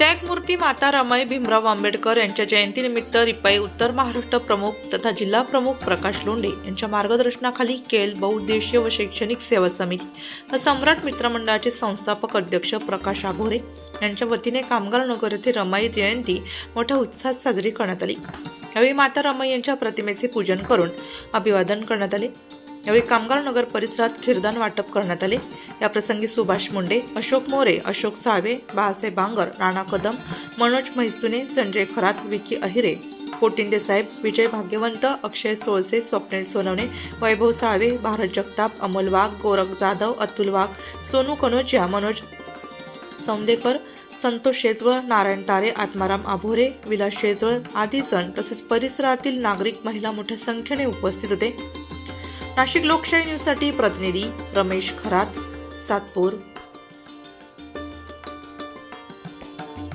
त्यागमूर्ती माता रमाई भीमराव आंबेडकर यांच्या जयंतीनिमित्त रिपाई उत्तर महाराष्ट्र प्रमुख तथा जिल्हा प्रमुख प्रकाश लोंढे यांच्या मार्गदर्शनाखाली केल बहुउद्देशीय व शैक्षणिक सेवा समिती व सम्राट मित्रमंडळाचे संस्थापक अध्यक्ष प्रकाश आघोरे यांच्या वतीने कामगार नगर येथे रमाई जयंती मोठ्या उत्साहात साजरी करण्यात आली. यावेळी माता रमाई यांच्या प्रतिमेचे पूजन करून अभिवादन करण्यात आले. यावेळी कामगार नगर परिसरात खिरदान वाटप करण्यात आले. या प्रसंगी सुभाष मुंडे अशोक मोरे अशोक साळवे बाळासाहेब बांगर राणा कदम मनोज म्हैसुने संजय खरात विकी अहिरे कोटिंदे साहेब विजय भाग्यवंत अक्षय सोळसे स्वप्नील सोनवणे वैभव साळवे भारत जगताप अमोल वाघ गोरख जाधव अतुल वाघ सोनू कनोजिया मनोज सौंदेकर संतोष शेजवळ नारायण तारे आत्माराम आभोरे विलास शेजवळ आदी जण तसेच परिसरातील नागरिक महिला मोठ्या संख्येने उपस्थित होते. नाशिक लोकशाही न्यूजसाठी प्रतिनिधी रमेश खरात सातपूर